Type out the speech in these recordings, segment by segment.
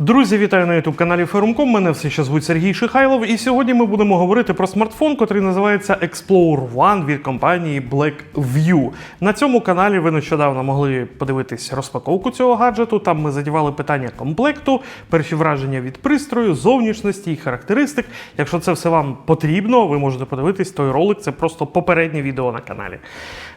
Друзі, вітаю на youtube каналі Ферум.ком. Мене все ще звуть Сергій Шихайлов, і сьогодні ми будемо говорити про смартфон, котрий називається Explorer One від компанії Blackview. На цьому каналі ви нещодавно могли подивитись розпаковку цього гаджету. Там ми задівали питання комплекту, перші враження від пристрою, зовнішності і характеристик. Якщо це все вам потрібно, ви можете подивитись той ролик. Це просто попереднє відео на каналі.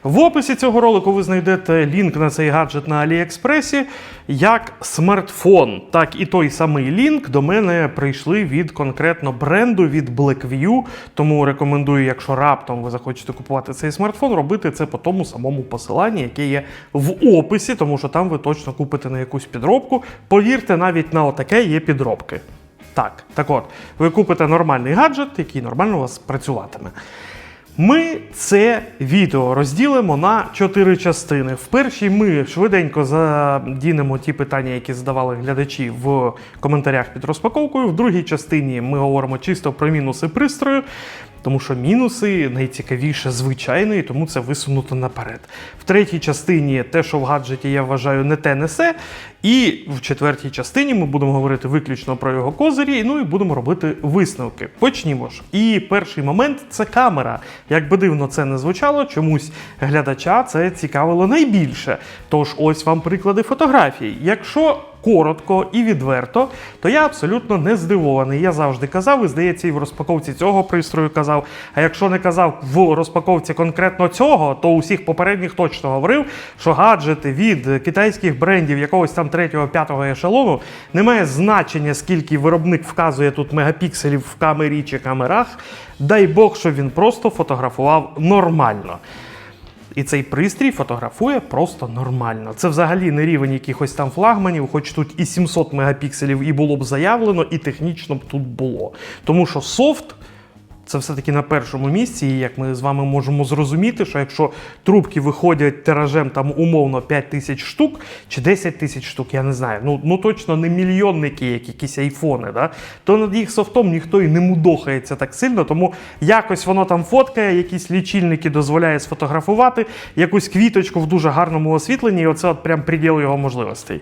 В описі цього ролику ви знайдете лінк на цей гаджет на Аліекспресі як смартфон, так і той самий лінк до мене прийшли від конкретно бренду від Blackview. Тому рекомендую, якщо раптом ви захочете купувати цей смартфон, робити це по тому самому посиланні, яке є в описі, тому що там ви точно купите на якусь підробку. Повірте, навіть на отаке є підробки. Так, так от, ви купите нормальний гаджет, який нормально у вас працюватиме. Ми це відео розділимо на чотири частини. В першій ми швиденько задінемо ті питання, які задавали глядачі в коментарях під розпаковкою. В другій частині ми говоримо чисто про мінуси пристрою, тому що мінуси найцікавіше звичайно, і тому це висунуто наперед. В третій частині те, що в гаджеті я вважаю, не те несе. І в четвертій частині ми будемо говорити виключно про його козирі, ну і будемо робити висновки. Почнімо ж. І перший момент це камера. Як би дивно це не звучало, чомусь глядача це цікавило найбільше. Тож ось вам приклади фотографій. Якщо коротко і відверто, то я абсолютно не здивований. Я завжди казав, і здається, і в розпаковці цього пристрою казав. А якщо не казав в розпаковці конкретно цього, то усіх попередніх точно говорив, що гаджети від китайських брендів якогось там третього, п'ятого ешелону не має значення, скільки виробник вказує тут мегапікселів в камері чи камерах. Дай Бог, щоб він просто фотографував нормально. І цей пристрій фотографує просто нормально. Це взагалі не рівень якихось там флагманів, хоч тут і 700 мегапікселів і було б заявлено, і технічно б тут було. Тому що софт. Це все-таки на першому місці, і як ми з вами можемо зрозуміти, що якщо трубки виходять тиражем там умовно 5 тисяч штук чи 10 тисяч штук, я не знаю, ну, ну точно не мільйонники, як якісь айфони, да? то над їх софтом ніхто і не мудохається так сильно, тому якось воно там фоткає, якісь лічильники дозволяє сфотографувати, якусь квіточку в дуже гарному освітленні, і оце от прям приділ його можливостей.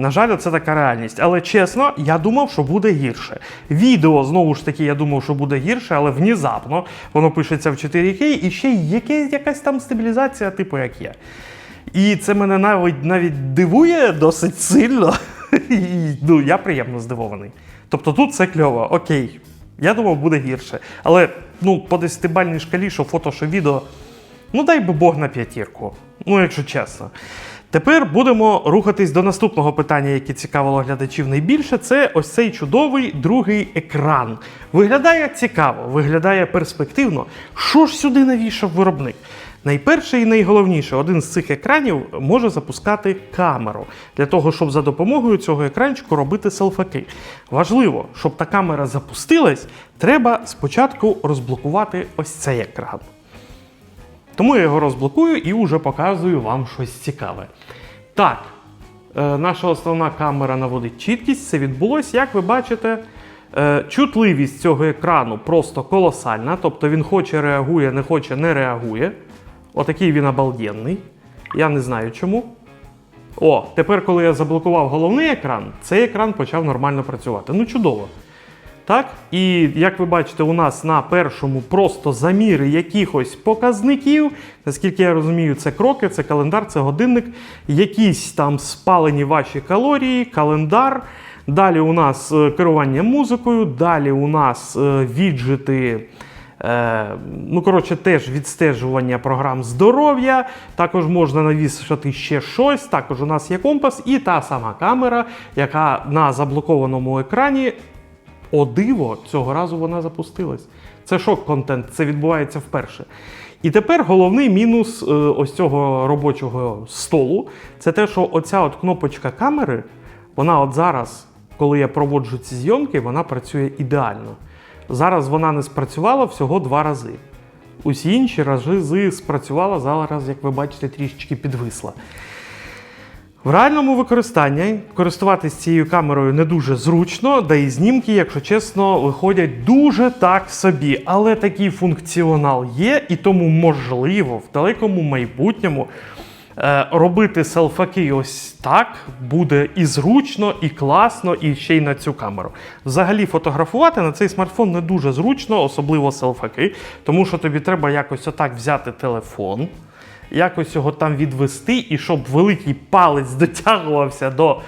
На жаль, це така реальність. Але чесно, я думав, що буде гірше. Відео, знову ж таки, я думав, що буде гірше, але внезапно воно пишеться в 4К і ще є якась там стабілізація, типу як є. І це мене навіть навіть дивує досить сильно. Ну, я приємно здивований. Тобто тут все кльово, окей. Я думав, буде гірше. Але ну, по десятибальній шкалі, що фото, що відео, ну дай би Бог на п'ятірку. Ну, якщо чесно. Тепер будемо рухатись до наступного питання, яке цікавило глядачів найбільше. Це ось цей чудовий другий екран. Виглядає цікаво, виглядає перспективно. Що ж сюди навішав виробник? Найперше і найголовніше, один з цих екранів може запускати камеру для того, щоб за допомогою цього екранчику робити селфаки. Важливо, щоб та камера запустилась, треба спочатку розблокувати ось цей екран. Тому я його розблокую і вже показую вам щось цікаве. Так, е, наша основна камера наводить чіткість, це відбулося. Як ви бачите, е, чутливість цього екрану просто колосальна. Тобто він хоче реагує, не хоче, не реагує. Отакий він обалденний. Я не знаю чому. О, тепер, коли я заблокував головний екран, цей екран почав нормально працювати. Ну, чудово. Так, і як ви бачите, у нас на першому просто заміри якихось показників. Наскільки я розумію, це кроки, це календар, це годинник, якісь там спалені ваші калорії, календар. Далі у нас е, керування музикою, далі у нас е, віджити. Е, ну, коротше, теж відстежування програм здоров'я. Також можна навішати ще щось. Також у нас є компас і та сама камера, яка на заблокованому екрані о диво, цього разу вона запустилась. Це шок-контент, це відбувається вперше. І тепер головний мінус е, ось цього робочого столу це те, що оця от кнопочка камери, вона от зараз, коли я проводжу ці зйомки, вона працює ідеально. Зараз вона не спрацювала всього два рази. Усі інші рази спрацювала зараз, як ви бачите, трішечки підвисла. В реальному використанні користуватись цією камерою не дуже зручно, да і знімки, якщо чесно, виходять дуже так собі. Але такий функціонал є, і тому можливо в далекому майбутньому Е, робити селфаки ось так буде і зручно, і класно, і ще й на цю камеру. Взагалі фотографувати на цей смартфон не дуже зручно, особливо селфаки, тому що тобі треба якось отак взяти телефон, якось його там відвести, і щоб великий палець дотягувався до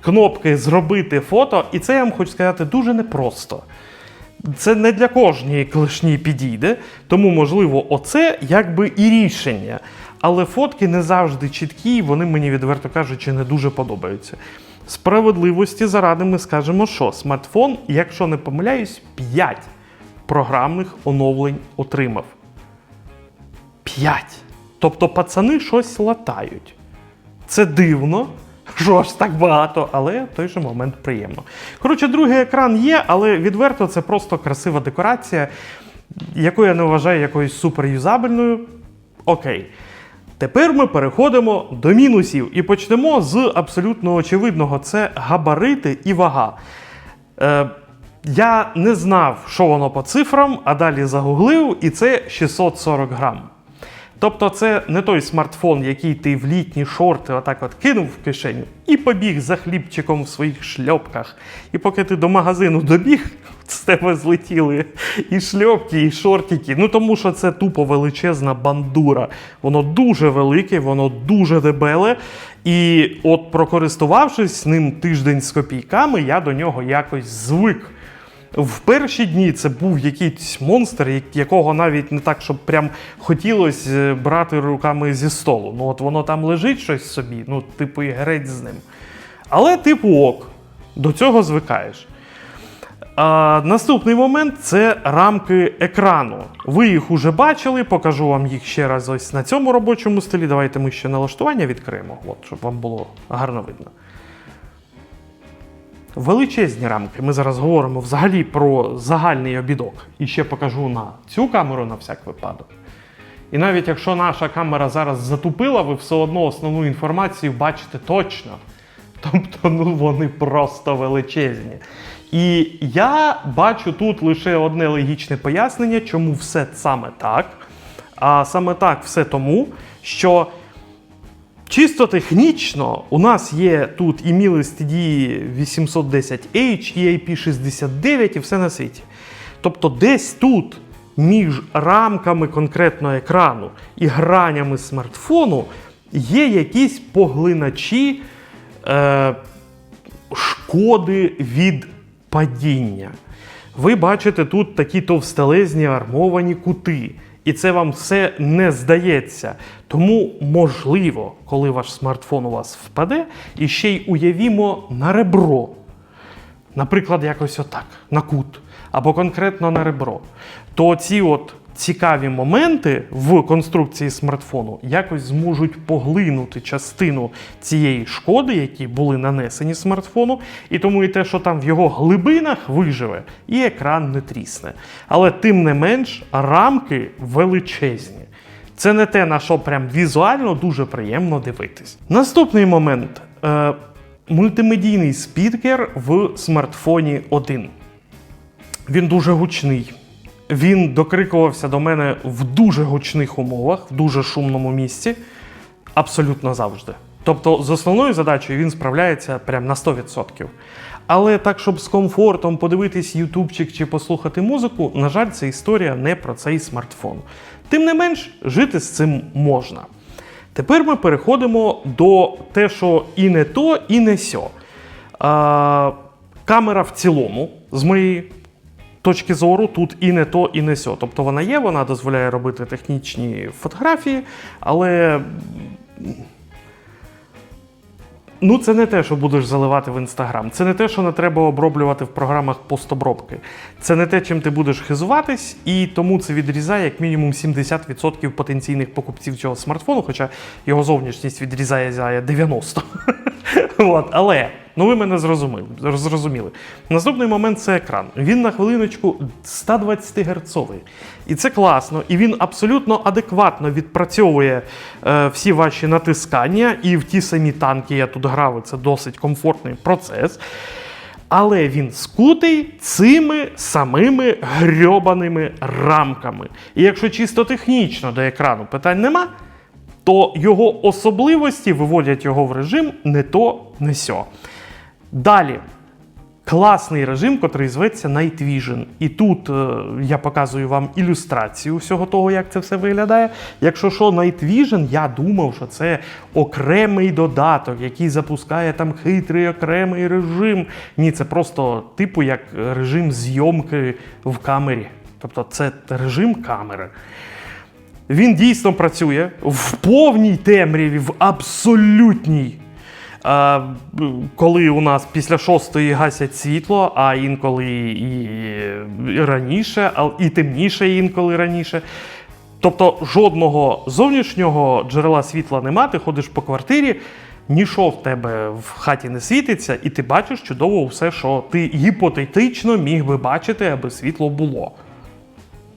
кнопки Зробити фото. І це я вам хочу сказати дуже непросто. Це не для кожної клешні підійде, тому, можливо, оце якби і рішення. Але фотки не завжди чіткі, і вони мені, відверто кажучи, не дуже подобаються. Справедливості заради ми скажемо, що смартфон, якщо не помиляюсь, 5 програмних оновлень отримав. 5. Тобто пацани щось латають. Це дивно, що аж так багато, але в той же момент приємно. Коротше, другий екран є, але відверто це просто красива декорація, яку я не вважаю якоюсь суперюзабельною. Окей. Тепер ми переходимо до мінусів і почнемо з абсолютно очевидного: це габарити і вага. Е, я не знав, що воно по цифрам, а далі загуглив, і це 640 грам. Тобто, це не той смартфон, який ти в літні шорти отак от кинув в кишеню і побіг за хлібчиком в своїх шльопках. І поки ти до магазину добіг, з тебе злетіли і шльопки, і шортики. Ну тому що це тупо величезна бандура. Воно дуже велике, воно дуже дебеле. І от прокористувавшись ним тиждень з копійками, я до нього якось звик. В перші дні це був якийсь монстр, якого навіть не так, щоб прям хотілося е, брати руками зі столу. Ну от воно там лежить щось собі, ну, типу, і греть з ним. Але, типу, ок, до цього звикаєш. А, наступний момент це рамки екрану. Ви їх уже бачили, покажу вам їх ще раз ось на цьому робочому столі. Давайте ми ще налаштування відкриємо, от, щоб вам було гарно видно. Величезні рамки. Ми зараз говоримо взагалі про загальний обідок. І ще покажу на цю камеру на всяк випадок. І навіть якщо наша камера зараз затупила, ви все одно основну інформацію бачите точно. Тобто, ну вони просто величезні. І я бачу тут лише одне логічне пояснення, чому все саме так. А саме так все тому, що Чисто технічно у нас є тут і Miele STD 810H, і IP69 і все на світі. Тобто десь тут між рамками конкретно екрану і гранями смартфону є якісь поглиначі е, шкоди від падіння. Ви бачите тут такі товстелезні армовані кути. І це вам все не здається. Тому, можливо, коли ваш смартфон у вас впаде, і ще й уявімо на ребро. Наприклад, якось отак, на кут, або конкретно на ребро. То ці от цікаві моменти в конструкції смартфону якось зможуть поглинути частину цієї шкоди, які були нанесені смартфону, і тому і те, що там в його глибинах виживе, і екран не трісне. Але тим не менш, рамки величезні. Це не те, на що прям візуально дуже приємно дивитись. Наступний момент. Е, мультимедійний спікер в смартфоні 1. Він дуже гучний. Він докрикувався до мене в дуже гучних умовах, в дуже шумному місці, абсолютно завжди. Тобто, з основною задачею він справляється прям на 100%. Але так, щоб з комфортом подивитись ютубчик чи послухати музику, на жаль, це історія не про цей смартфон. Тим не менш, жити з цим можна. Тепер ми переходимо до те, що і не то, і не сьо. А, камера в цілому, з моєї точки зору, тут і не то, і не сьо. Тобто вона є, вона дозволяє робити технічні фотографії, але. Ну, це не те, що будеш заливати в інстаграм. Це не те, що не треба оброблювати в програмах постобробки. Це не те, чим ти будеш хизуватись, і тому це відрізає як мінімум 70% потенційних покупців цього смартфону, хоча його зовнішність відрізає за 90%. Але ну ви мене зрозуміли. зрозуміли. Наступний момент це екран. Він на хвилиночку 120 герцовий. І це класно, і він абсолютно адекватно відпрацьовує е, всі ваші натискання, і в ті самі танки я тут грав, і це досить комфортний процес. Але він скутий цими самими грьобаними рамками. І якщо чисто технічно до екрану питань нема, то його особливості виводять його в режим не то, не сьо. Далі. Класний режим, котрий зветься Night Vision. І тут е, я показую вам ілюстрацію всього того, як це все виглядає. Якщо що, Night Vision, я думав, що це окремий додаток, який запускає там хитрий окремий режим. Ні, це просто типу як режим зйомки в камері. Тобто це режим камери. Він дійсно працює в повній темряві, в абсолютній. Б- коли у нас після шостої гасять світло, а інколи і, раніше, і темніше інколи раніше. Тобто жодного зовнішнього джерела світла нема, ти ходиш по квартирі, нічого в тебе в хаті не світиться, і ти бачиш чудово все, що ти гіпотетично міг би бачити, аби світло було.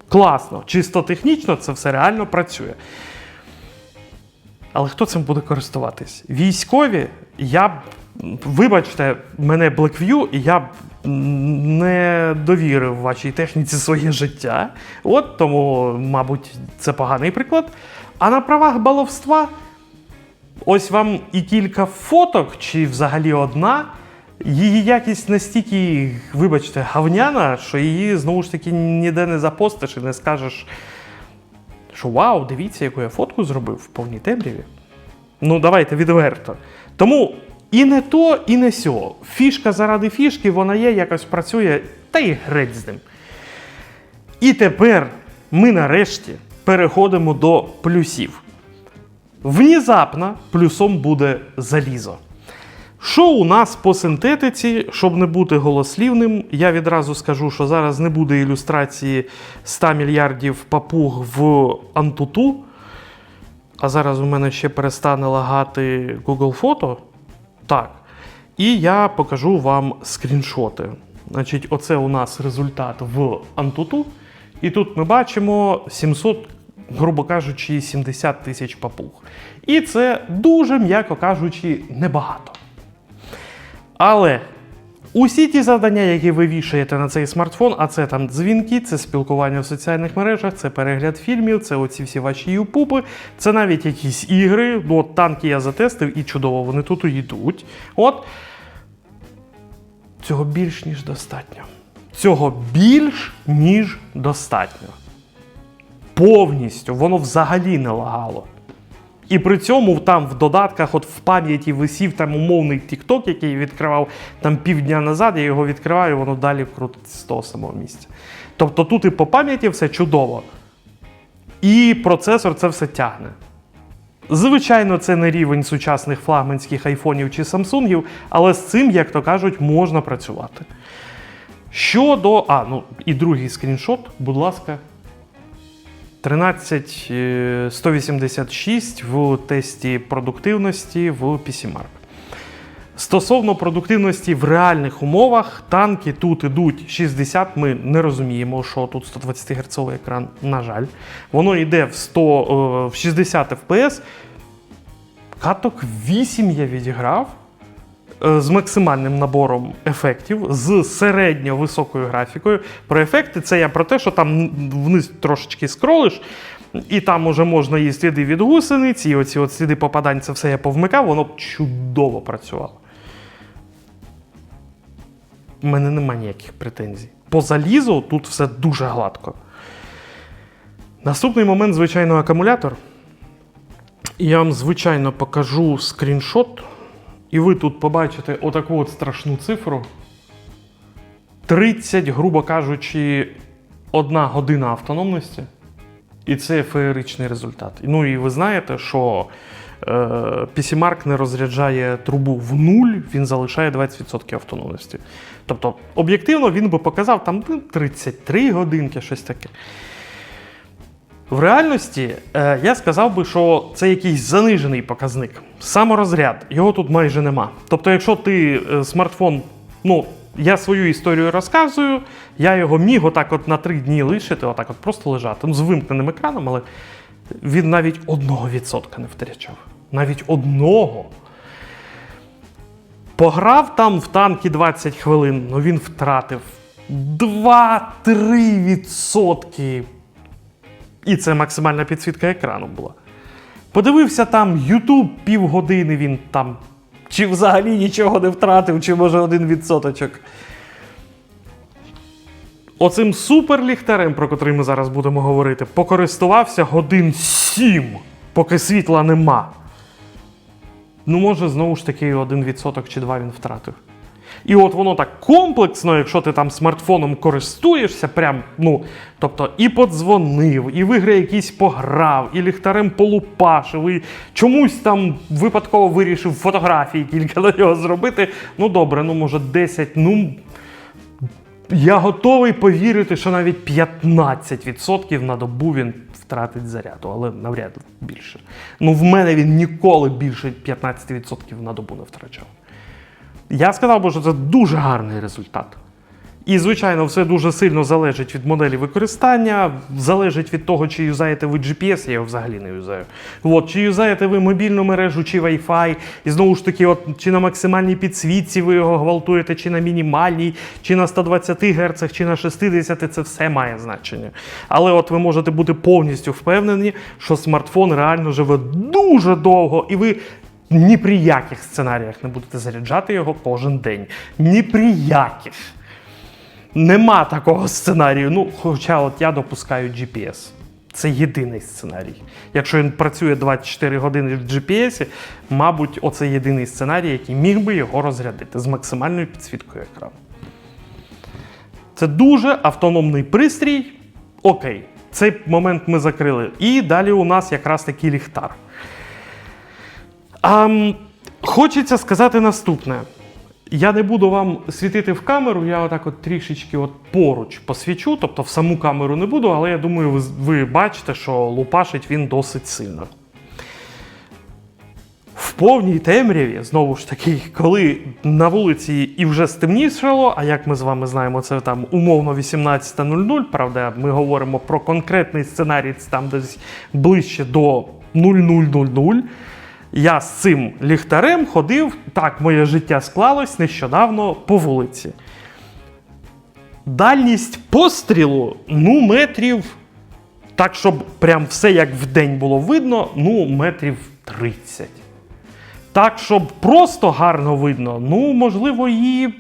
Класно, чисто технічно це все реально працює. Але хто цим буде користуватись? Військові, я вибачте, мене Blackview, і я б не довірив вашій техніці своє життя. От тому, мабуть, це поганий приклад. А на правах баловства, ось вам і кілька фоток, чи взагалі одна. Її якість настільки, вибачте, гавняна, що її знову ж таки ніде не запостиш і не скажеш, що вау, дивіться, яку я фотку зробив в повній темряві. Ну, давайте відверто. Тому і не то, і не сьо. Фішка заради фішки, вона є, якось працює, та й греть з ним. І тепер ми нарешті переходимо до плюсів. Внезапно плюсом буде залізо. Що у нас по синтетиці, щоб не бути голослівним, я відразу скажу, що зараз не буде ілюстрації 100 мільярдів папуг в Antutu. А зараз у мене ще перестане лагати Google фото. Так. І я покажу вам скріншоти. Значить, оце у нас результат в Antutu. І тут ми бачимо 700, грубо кажучи, 70 тисяч папуг. І це дуже, м'яко кажучи, небагато. Але усі ті завдання, які ви вішаєте на цей смартфон, а це там дзвінки, це спілкування в соціальних мережах, це перегляд фільмів, це оці всі ваші юпупи, це навіть якісь ігри. Ну, от танки я затестив і чудово, вони тут і йдуть. От. Цього більш ніж достатньо. Цього більш ніж достатньо. Повністю воно взагалі не лагало. І при цьому там в додатках, от в пам'яті висів там умовний TikTok, який відкривав там півдня назад, я його відкриваю, воно далі крутиться з того самого місця. Тобто тут і по пам'яті все чудово. І процесор це все тягне. Звичайно, це не рівень сучасних флагманських айфонів чи самсунгів, але з цим, як то кажуть, можна працювати. Щодо. А, ну і другий скріншот, будь ласка. 13186 в тесті продуктивності в PCMark. Стосовно продуктивності в реальних умовах, танки тут ідуть 60. Ми не розуміємо, що тут 120 Гц екран, на жаль. Воно йде в 100, е, в 60 FPS. Каток 8 я відіграв е, з максимальним набором ефектів, з середньо високою графікою. Про ефекти це я про те, що там вниз трошечки скролиш, і там уже можна і сліди від гусениць, і оці от сліди попадань, це все я повмикав, воно чудово працювало. У мене немає ніяких претензій. По залізу тут все дуже гладко. Наступний момент, звичайно, акумулятор. Я вам, звичайно, покажу скріншот. І ви тут побачите отаку от страшну цифру. 30, грубо кажучи, одна година автономності. І це феєричний результат. Ну і ви знаєте, що е, PCMark не розряджає трубу в нуль, він залишає 20% автономності. Тобто, об'єктивно, він би показав там ну, 33 годинки, щось таке. В реальності е, я сказав би, що це якийсь занижений показник. Саморозряд, його тут майже нема. Тобто, якщо ти е, смартфон, ну, я свою історію розказую, я його міг отак от на три дні лишити, отак от просто лежати. Ну, з вимкненим екраном, але він навіть одного відсотка не втрачав. Навіть одного. Пограв там в танки 20 хвилин, ну він втратив 2-3 відсотки. І це максимальна підсвітка екрану була. Подивився там YouTube півгодини, він там чи взагалі нічого не втратив, чи може один відсоточок. Оцим суперліхтарем, про котрий ми зараз будемо говорити, покористувався годин сім, поки світла нема. Ну, може, знову ж таки, один відсоток чи два він втратив. І от воно так комплексно, якщо ти там смартфоном користуєшся, прям, ну, тобто і подзвонив, і в ігри якісь пограв, і ліхтарем полупашив, і чомусь там випадково вирішив фотографії кілька на нього зробити. Ну добре, ну може 10, ну. Я готовий повірити, що навіть 15% на добу він втратить заряду, але навряд більше. Ну, в мене він ніколи більше 15% на добу не втрачав. Я сказав би, що це дуже гарний результат. І, звичайно, все дуже сильно залежить від моделі використання, залежить від того, чи юзаєте ви GPS, я його взагалі не юзаю. От, чи юзаєте ви мобільну мережу, чи Wi-Fi, і знову ж таки, от, чи на максимальній підсвітці ви його гвалтуєте, чи на мінімальній, чи на 120 Гц, чи на 60, це все має значення. Але от ви можете бути повністю впевнені, що смартфон реально живе дуже довго, і ви ні при яких сценаріях не будете заряджати його кожен день. Ні при яких. Нема такого сценарію. Ну, хоча от я допускаю GPS. Це єдиний сценарій. Якщо він працює 24 години в GPS, мабуть, оце єдиний сценарій, який міг би його розрядити з максимальною підсвіткою екрану. Це дуже автономний пристрій. Окей, цей момент ми закрили. І далі у нас якраз такий ліхтар. А, хочеться сказати наступне. Я не буду вам світити в камеру, я отак от трішечки от поруч посвічу, тобто в саму камеру не буду, але я думаю, ви, ви бачите, що лупашить він досить сильно. В повній темряві, знову ж таки, коли на вулиці і вже стемнішало, а як ми з вами знаємо, це там умовно 18.00, правда, ми говоримо про конкретний сценарій, це там десь ближче до 00.00. Я з цим ліхтарем ходив, так моє життя склалось нещодавно по вулиці. Дальність пострілу ну, метрів. Так, щоб прям все як вдень було видно, ну, метрів 30. Так, щоб просто гарно видно, ну, можливо, і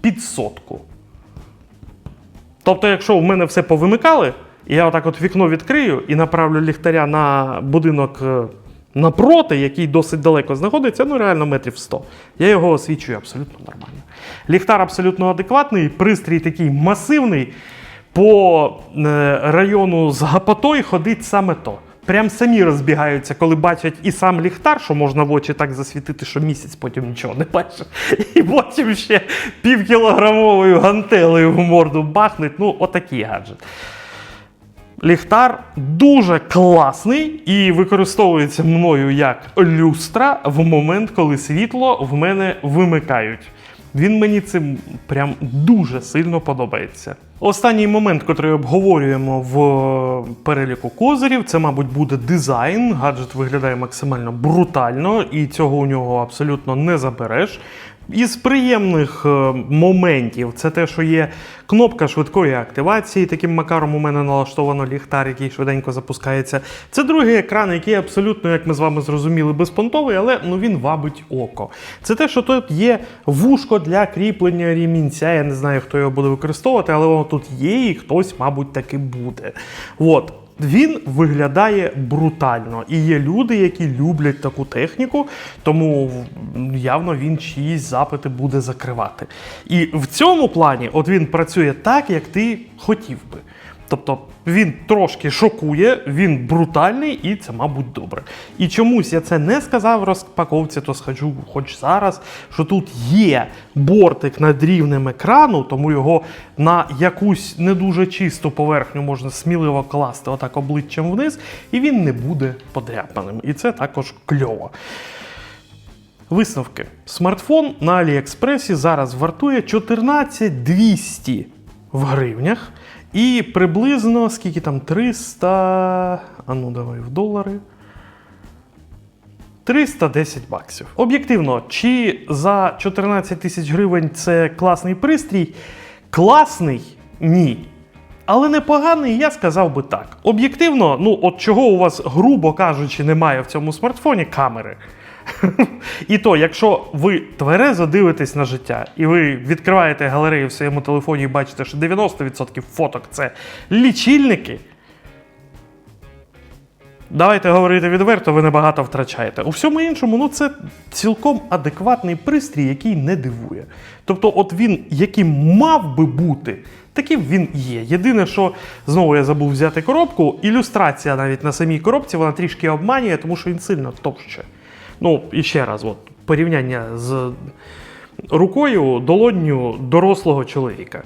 під сотку. Тобто, якщо в мене все повимикали, і я отак от вікно відкрию і направлю ліхтаря на будинок е, напроти, який досить далеко знаходиться, ну реально метрів 100. Я його освічую абсолютно нормально. Ліхтар абсолютно адекватний, пристрій такий масивний. По е, району з гапотою ходить саме то. Прям самі розбігаються, коли бачать і сам ліхтар, що можна в очі так засвітити, що місяць потім нічого не бачиш. І потім ще півкілограмовою гантелею в морду бахнуть. Ну, отакий гаджет. Ліхтар дуже класний і використовується мною як люстра в момент, коли світло в мене вимикають. Він мені цим прям дуже сильно подобається. Останній момент, який обговорюємо в переліку козирів, це, мабуть, буде дизайн. Гаджет виглядає максимально брутально, і цього у нього абсолютно не забереш. Із приємних е, моментів це те, що є кнопка швидкої активації. Таким макаром у мене налаштовано ліхтар, який швиденько запускається. Це другий екран, який абсолютно, як ми з вами зрозуміли, безпонтовий, але ну він вабить око. Це те, що тут є вушко для кріплення рімінця. Я не знаю, хто його буде використовувати, але воно тут є, і хтось, мабуть, таки буде. От. Він виглядає брутально. І є люди, які люблять таку техніку, тому явно він чиїсь запити буде закривати. І в цьому плані, от він працює так, як ти хотів би. Тобто він трошки шокує, він брутальний, і це, мабуть, добре. І чомусь я це не сказав розпаковці, то схожу хоч зараз, що тут є бортик над рівнем екрану, тому його на якусь не дуже чисту поверхню можна сміливо класти отак обличчям вниз, і він не буде подряпаним. І це також кльово. Висновки. Смартфон на Аліекспресі зараз вартує 14200 в гривнях. І приблизно скільки там 300. А ну давай в долари. 310 баксів. Об'єктивно, чи за 14 тисяч гривень це класний пристрій? Класний? Ні. Але непоганий, я сказав би так. Об'єктивно, ну от чого у вас, грубо кажучи, немає в цьому смартфоні камери. І то, якщо ви тверезо дивитесь на життя, і ви відкриваєте галерею в своєму телефоні і бачите, що 90% фоток це лічильники. Давайте говорити відверто, ви небагато втрачаєте. У всьому іншому, ну це цілком адекватний пристрій, який не дивує. Тобто, от він, яким мав би бути, таким він є. Єдине, що знову я забув взяти коробку, ілюстрація навіть на самій коробці, вона трішки обманює, тому що він сильно товще. Ну, і ще раз, от, порівняння з рукою долонню дорослого чоловіка.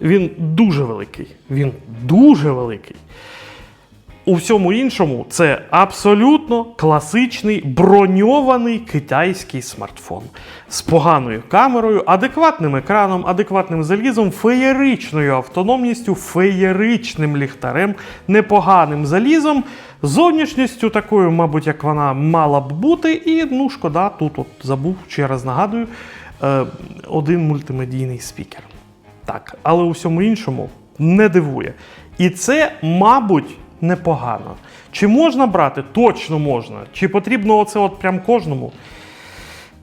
Він дуже великий. Він дуже великий. У всьому іншому це абсолютно класичний броньований китайський смартфон з поганою камерою, адекватним екраном, адекватним залізом, феєричною автономністю, феєричним ліхтарем, непоганим залізом, зовнішністю такою, мабуть, як вона мала б бути. І ну шкода, тут от забув ще раз нагадую, е, один мультимедійний спікер. Так, але у всьому іншому не дивує. І це, мабуть, непогано. Чи можна брати? Точно можна. Чи потрібно оце от прям кожному?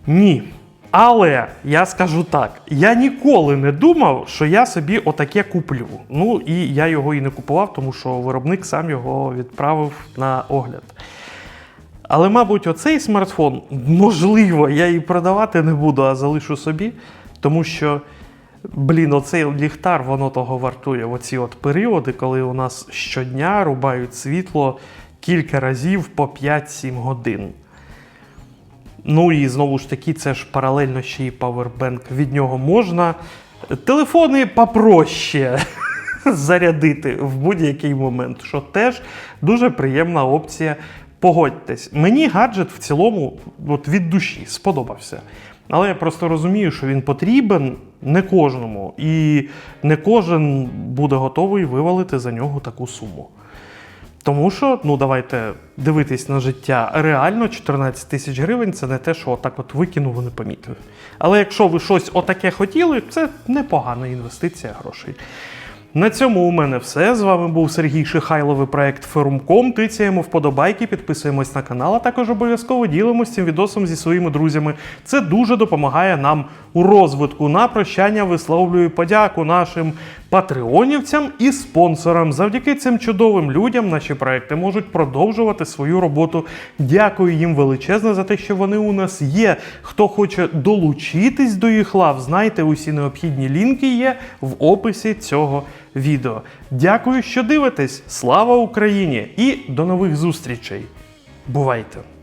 Ні. Але я скажу так: я ніколи не думав, що я собі отаке куплю. Ну і я його і не купував, тому що виробник сам його відправив на огляд. Але, мабуть, оцей смартфон, можливо, я і продавати не буду, а залишу собі, тому що, блін, оцей ліхтар, воно того вартує. Оці от періоди, коли у нас щодня рубають світло кілька разів по 5-7 годин. Ну і знову ж таки, це ж паралельно ще й павербенк. Від нього можна телефони попроще зарядити в будь-який момент, що теж дуже приємна опція. Погодьтесь, мені гаджет в цілому от від душі сподобався. Але я просто розумію, що він потрібен не кожному, і не кожен буде готовий вивалити за нього таку суму. Тому що, ну давайте дивитись на життя реально 14 тисяч гривень це не те, що отак от викинув і не помітив. Але якщо ви щось отаке хотіли, це непогана інвестиція грошей. На цьому у мене все. З вами був Сергій Шихайлов і проект Ферумком. Тицяємо вподобайки, підписуємось на канал, а також обов'язково ділимось цим відосом зі своїми друзями. Це дуже допомагає нам у розвитку. На прощання висловлюю подяку нашим патреонівцям і спонсорам. Завдяки цим чудовим людям наші проекти можуть продовжувати свою роботу. Дякую їм величезно за те, що вони у нас є. Хто хоче долучитись до їх лав, знайте, усі необхідні лінки є в описі цього відео. Дякую, що дивитесь. Слава Україні! І до нових зустрічей! Бувайте!